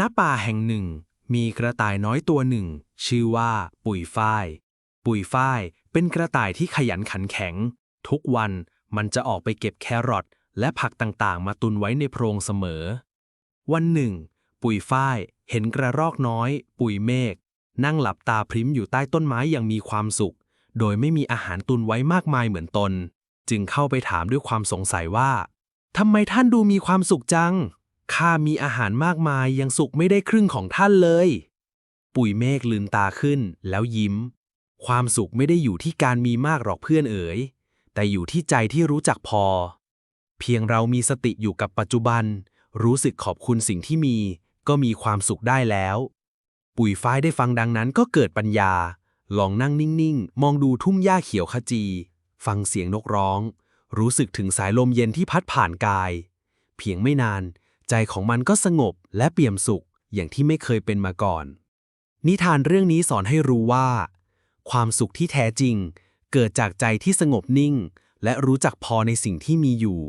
ณป่าแห่งหนึ่ง มีกระต่ายน้อยตัวหนึ่ง ชื่อว่าปุ๋ยฝ้าย ปุ๋ยฝ้ายเป็นกระต่ายที่ขยันขันแข็ง ทุกวันมันจะออกไปเก็บแครอทและผักต่างๆ มาตุนไว้ในโพรงเสมอ วันหนึ่ง ปุ๋ยฝ้ายเห็นกระรอกน้อย ปุ๋ยเมฆนั่งหลับตาพริ้มอยู่ใต้ต้นไม้อย่างมีความสุข โดยไม่มีอาหารตุนไว้มากมายเหมือนตน จึงเข้าไปถามด้วยความสงสัยว่าทำไมท่านดูมีความสุขจัง ข้ามีอาหารมากมายยังสุขไม่ได้ครึ่งของท่านเลย ปุ๋ยเมฆลืมตาขึ้นแล้วยิ้ม ความสุขไม่ได้อยู่ที่การมีมากหรอกเพื่อนเอ๋ย แต่อยู่ที่ใจที่รู้จักพอ เพียงเรามีสติอยู่กับปัจจุบัน รู้สึกขอบคุณสิ่งที่มี ก็มีความสุขได้แล้ว ปุ๋ยฝ้ายได้ฟังดังนั้นก็เกิดปัญญา ลองนั่งนิ่งๆ มองดูทุ่งหญ้าเขียวขจี ฟังเสียงนกร้อง รู้สึกถึงสายลมเย็นที่พัดผ่านกาย เพียงไม่นาน ใจของมันก็สงบและเปี่ยมสุขอย่างที่ไม่เคยเป็นมาก่อน นิทานเรื่องนี้สอนให้รู้ว่า ความสุขที่แท้จริง เกิดจากใจที่สงบนิ่ง และรู้จักพอในสิ่งที่มีอยู่